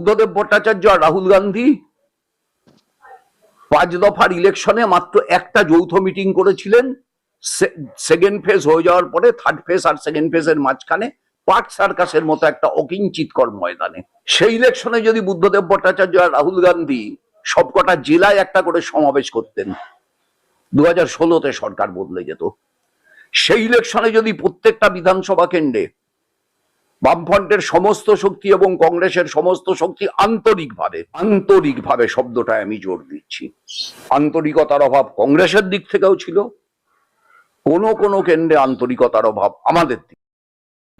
বুদ্ধদেব ভট্টাচার্য আর রাহুল গান্ধী পাঁচ দফার ইলেকশনে মাত্র একটা যৌথ মিটিং করেছিলেন। সেকেন্ড ফেজ হয়ে যাওয়ার পরে থার্ড ফেজ আর সেকেন্ড ফেজের মাঝখানে পার্ক সার্কাসের মতো একটা অকিঞ্চিতকর ময়দানে সেই ইলেকশনে যদি বুদ্ধদেব ভট্টাচার্য আর রাহুল গান্ধী সবকটা জেলায় একটা করে সমাবেশ করতেন দু হাজার ষোলোতে সরকার বদলে যেত। সেই ইলেকশনে যদি প্রত্যেকটা বিধানসভা কেন্দ্রে বামফ্রন্টের সমস্ত শক্তি এবং কংগ্রেসের সমস্ত শক্তি আন্তরিকভাবে আন্তরিকভাবে শব্দটায় আমি জোর দিচ্ছি। আন্তরিকতার অভাব কংগ্রেসের দিক থেকেও ছিল। কোনো কোনো কেন্দ্রে আন্তরিকতার অভাব আমাদের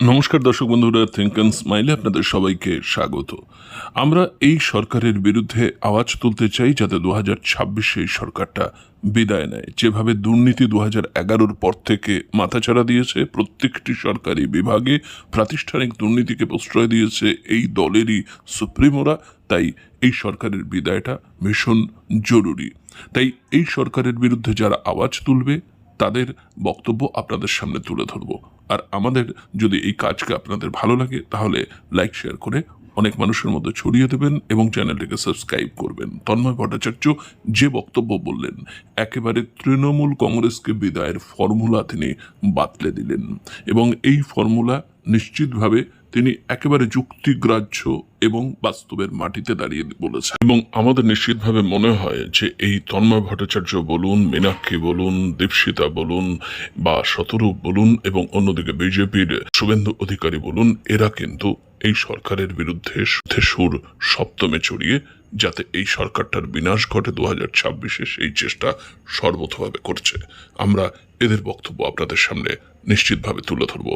নমস্কার দর্শক বন্ধুরা থিঙ্ক অ্যান্ড স্মাইলে আপনাদের সবাইকে স্বাগত। আমরা এই সরকারের বিরুদ্ধে আওয়াজ তুলতে চাই যাতে দু হাজার ছাব্বিশে এই সরকারটা বিদায় নেয়। যেভাবে দুর্নীতি দু হাজার এগারোর পর থেকে মাথাচাড়া দিয়েছে, প্রত্যেকটি সরকারি বিভাগে প্রাতিষ্ঠানিক দুর্নীতিকে প্রশ্রয় দিয়েছে এই দলেরই সুপ্রিমোরা তাই এই সরকারের বিদায়টা ভীষণ জরুরি। তাই এই সরকারের বিরুদ্ধে যারা আওয়াজ তুলবে, তাদের বক্তব্য আপনাদের সামনে তুলে ধরবো। আর আমাদের যদি এই কাজকে আপনাদের ভালো লাগে তাহলে লাইক শেয়ার করে অনেক মানুষের মধ্যে ছড়িয়ে দেবেন এবং চ্যানেলটিকে সাবস্ক্রাইব করবেন। তন্ময় ভট্টাচার্য যে বক্তব্য বললেন, একেবারে তৃণমূল কংগ্রেসকে বিদায়ের ফর্মুলা তিনি বাতলে দিলেন এবং এই ফর্মুলা নিশ্চিতভাবে তিনি একেবারে যুক্তিগ্রাহ্য এবং বাস্তবের মাটিতে দাঁড়িয়ে বলেছেন। এবং আমাদের নিশ্চিতভাবে মনে হয় যে এই তন্ময় ভট্টাচার্য বলুন, মীনাক্ষী বলুন, দীপশিতা বলুন বা শতরূপ বলুন এবং অন্যদিকে বিজেপির শুভেন্দু অধিকারী বলুন, এরা কিন্তু এই সরকারের বিরুদ্ধে সুর সপ্তমে চড়িয়ে যাতে এই সরকারটার বিনাশ ঘটে দু হাজার ছাব্বিশে সেই চেষ্টা সর্বতভাবে করছে। আমরা এদের বক্তব্য আপনাদের সামনে নিশ্চিতভাবে তুলে ধরব।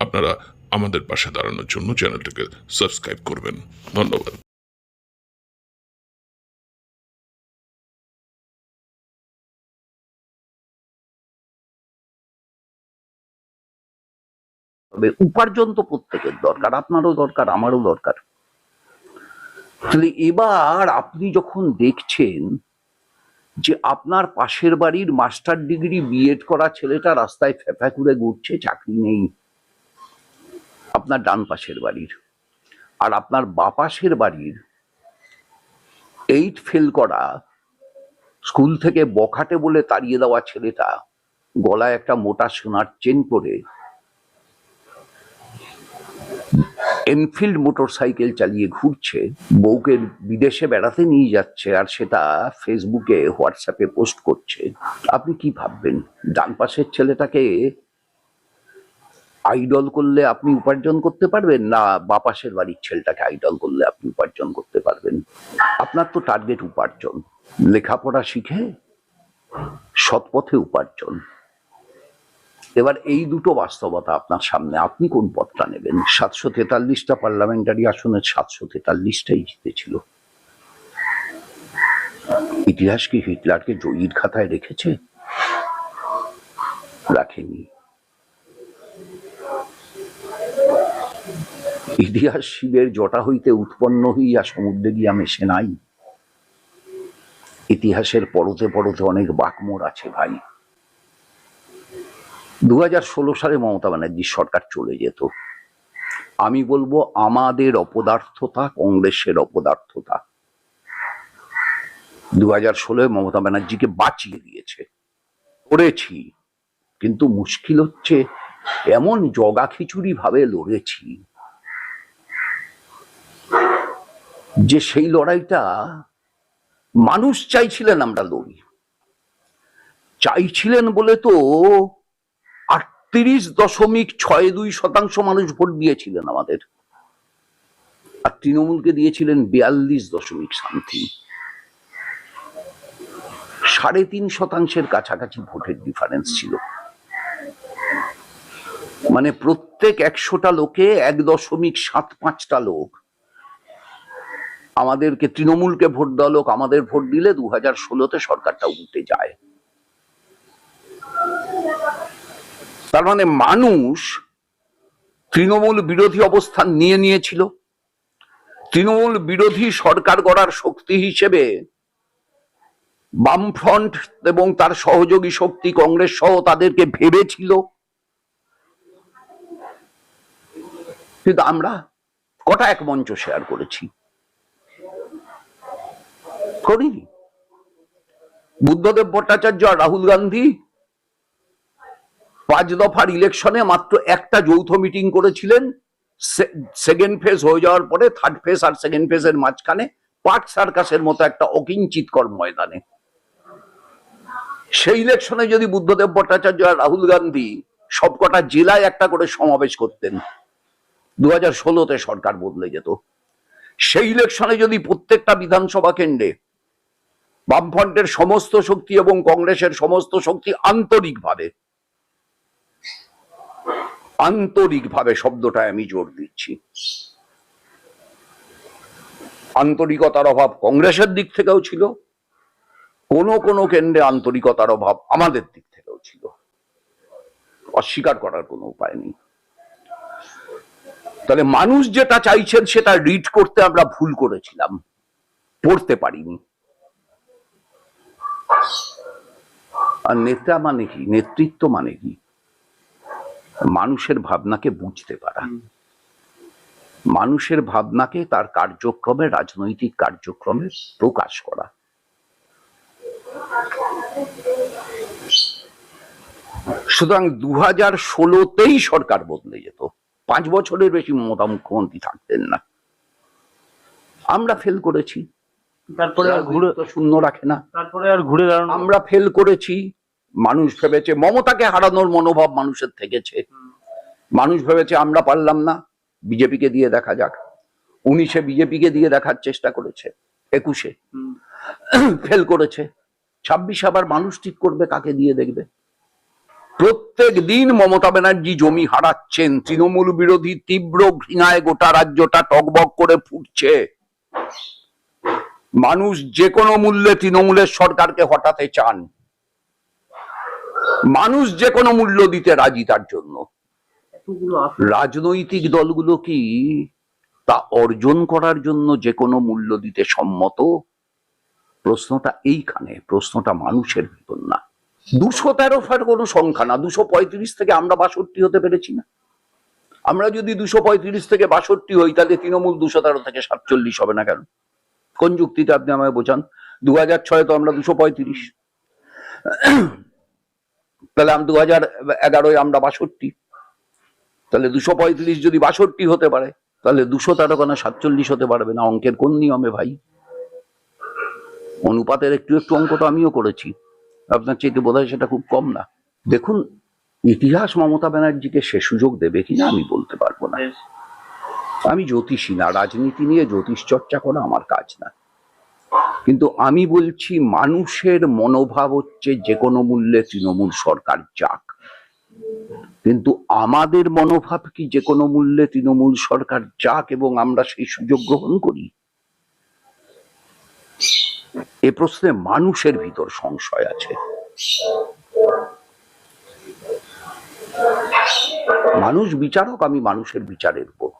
আপনারা আমাদের পাশে দাঁড়ানোর জন্য চ্যানেলটিকে সাবস্ক্রাইব করবেন। ধন্যবাদ। তবে উপার্জন তো প্রত্যেকের দরকার, আপনারও দরকার, আমারও দরকার। তাহলে এবার আপনি যখন দেখছেন যে আপনার পাশের বাড়ির মাস্টার ডিগ্রি বিএড করা ছেলেটা রাস্তায় ফেফা করে ঘুরছে, চাকরি নেই। আপনার ডান পাশের বাড়ির। আর আপনার বাপাশের বাড়ির এইট ফেল করা স্কুল থেকে বখাটে বলে তাড়িয়ে দেওয়া ছেলেটা গলায় একটা মোটা সোনার চেন পরে এনফিল্ড মোটর সাইকেল চালিয়ে ঘুরছে, বউকে বিদেশে বেড়াতে নিয়ে যাচ্ছে আর সেটা ফেসবুকে, হোয়াটসঅ্যাপে পোস্ট করছে। আপনি কি ভাববেন? ডান পাশের ছেলেটাকে আইডল করলে আপনি উপার্জন করতে পারবেন না বাপাশের বাড়ির ছেলেটাকে আইডল করলে আপনি উপার্জন করতে পারবেন? আপনার তো টার্গেট উপার্জন। লেখাপড়া শিখে সৎপথে উপার্জন। এবার এই দুটো বাস্তবতা আপনার সামনে। আপনি কোন পথটা নেবেন? সাতশো তেতাল্লিশটা পার্লামেন্টারি আসনের সাতশো তেতাল্লিশটাই জিতেছিল। ইতিহাস কি হিটলারকে জয়ীর খাতায় রেখেছে? রাখেনি। ইতিহাস শিবের জটা হইতে উৎপন্ন হইয়া সমুদ্রে গিয়া মেশে নাই। ইতিহাসের পরতে পরতে অনেক বাকমোড় আছে ভাই। দু হাজার ষোলো সালে মমতা ব্যানার্জির সরকার চলে যেত। আমি বলব আমাদের অপদার্থতা, কংগ্রেসের অপদার্থতা। দু হাজার ষোলোয় মমতা ব্যানার্জিকে বাঁচিয়ে দিয়েছে। করেছি কিন্তু মুশকিল হচ্ছে এমন জগা খিচুড়ি ভাবে লড়েছি যে সেই লড়াইটা মানুষ চাইছিলেন আমরা লড়ি। চাইছিলেন বলে তো তিরিশ দশমিক ছয় দুই শতাংশ মানুষ ভোট দিয়েছিলেন আমাদের। আর তৃণমূলকে দিয়েছিলেন বিয়াল্লিশ দশমিক সামথিং সাড়ে তিন শতাংশের কাছাকাছি ভোটের ডিফারেন্স ছিল। মানে প্রত্যেক একশোটা লোকে এক দশমিক সাত পাঁচটা লোক আমাদেরকে, তৃণমূলকে ভোট দেওয়া লোক আমাদের ভোট দিলে দু হাজার ষোলোতে সরকারটা উল্টে যায়। তার মানে মানুষ তৃণমূল বিরোধী অবস্থান নিয়ে নিয়েছিল। তৃণমূল বিরোধী সরকার গড়ার শক্তি হিসেবে বামফ্রন্ট এবং তার সহযোগী শক্তি কংগ্রেস সহ তাদেরকে ভেবেছিল। কিন্তু আমরা কটা এক মঞ্চ শেয়ার করেছি? করিনি। বুদ্ধদেব ভট্টাচার্য আর রাহুল গান্ধী পাঁচ দফার ইলেকশনে মাত্র একটা যৌথ মিটিং করেছিলেন। সেকেন্ড ফেজ হয়ে যাওয়ার পরে থার্ড ফেজ আর সেকেন্ড ফেজের মাঝখানে পার্ক সার্কাসের মতো একটা অকিঞ্চিতকর ময়দানে সেই ইলেকশনে যদি বুদ্ধদেব ভট্টাচার্য আর রাহুল গান্ধী সবকটা জেলায় একটা করে সমাবেশ করতেন দু হাজার ষোলোতে সরকার বদলে যেত। সেই ইলেকশনে যদি প্রত্যেকটা বিধানসভা কেন্দ্রে বামফ্রন্টের সমস্ত শক্তি এবং কংগ্রেসের সমস্ত শক্তি আন্তরিকভাবে আন্তরিকভাবে শব্দটায় আমি জোর দিচ্ছি। আন্তরিকতার অভাব কংগ্রেসের দিক থেকেও ছিল, কোন কোন কেন্দ্রে আন্তরিকতার অভাব আমাদের দিক থেকেও ছিল। অস্বীকার করার কোনো উপায় নেই। তাহলে মানুষ যেটা চাইছেন সেটা রিড করতে আমরা ভুল করেছিলাম, পড়তে পারিনি। আর নেতা মানে কি? নেতৃত্ব মানে কি? মানুষের ভাবনাকে বুঝতে পারা। মানুষের ভাবনাকে তার কার্যক্রমে রাজনৈতিক কার্যক্রমে প্রকাশ করা। সুতরাং দু হাজার ষোলোতেই সরকার বদলে যেত। পাঁচ বছরের বেশি মমতা মুখ্যমন্ত্রী থাকতেন না। আমরা ফেল করেছি। তারপরে আর ঘুরে তো শূন্য রাখে না। তারপরে আর ঘুরে দাঁড়ানো আমরা ফেল করেছি। মানুষ ভেবেছে মমতাকে হারানোর মনোভাব মানুষের থেকেছে। মানুষ ভেবেছে আমরা পারলাম না, বিজেপিকে দিয়ে দেখা যাক। উনিশে বিজেপিকে দিয়ে দেখার চেষ্টা করেছে, একুশে। ফেল করেছে। ছাব্বিশ আবার মানুষ ঠিক করবে কাকে দিয়ে দেখবে? প্রত্যেক দিন মমতা ব্যানার্জি জমি হারাচ্ছেন, তৃণমূল বিরোধী তীব্র ঘৃণায় গোটা রাজ্যটা টকবক করে ফুটছে। মানুষ যে কোনো মূল্যে তৃণমূলের সরকারকে হটাতে চান। মানুষ যে কোনো মূল্য দিতে রাজি তার জন্য। রাজনৈতিক দলগুলো কি তা অর্জন করার জন্য যে কোনো মূল্য দিতে সম্মত? প্রশ্নটা এইখানে প্রশ্নটা মানুষের ভিতর না। দুশো তেরো ফার কোনো সংখ্যা না দুশো পঁয়ত্রিশ থেকে আমরা বাষট্টি হতে পেরেছি না। আমরা যদি দুশো পঁয়ত্রিশ থেকে বাষট্টি হই তাহলে তৃণমূল দুশো তেরো থেকে সাতচল্লিশ হবে না কেন? কোন যুক্তিতে আপনি আমায় বোঝান? দু হাজার ছয় তো আমরা দুশো পঁয়ত্রিশ। তাহলে আমি দু হাজার এগারোয় আমরা বাষট্টি। তাহলে দুশো পঁয়ত্রিশ যদি বাষট্টি হতে পারে তাহলে দুশো তেরো কেন সাতচল্লিশ হতে পারবে না অঙ্কের কোন নিয়মে ভাই? অনুপাতের একটু একটু অঙ্ক তো আমিও করেছি। আপনার চাইতে বোধ হয় সেটা খুব কম না। দেখুন ইতিহাস মমতা ব্যানার্জিকে সে সুযোগ দেবে কিনা আমি বলতে পারব না। আমি জ্যোতিষী না রাজনীতি নিয়ে জ্যোতিষ চর্চা করা আমার কাজ না। কিন্তু আমি বলছি, মানুষের মনোভাব হচ্ছে যে কোনো মূল্যে তৃণমূল সরকার যাক। কিন্তু আমাদের মনোভাব কি যে কোনো মূল্যে তৃণমূল সরকার যাক এবং আমরা সেই সুযোগ গ্রহণ করি? এ প্রশ্নে মানুষের ভিতর সংশয় আছে। মানুষ বিচারক, আমি মানুষের বিচারের উপর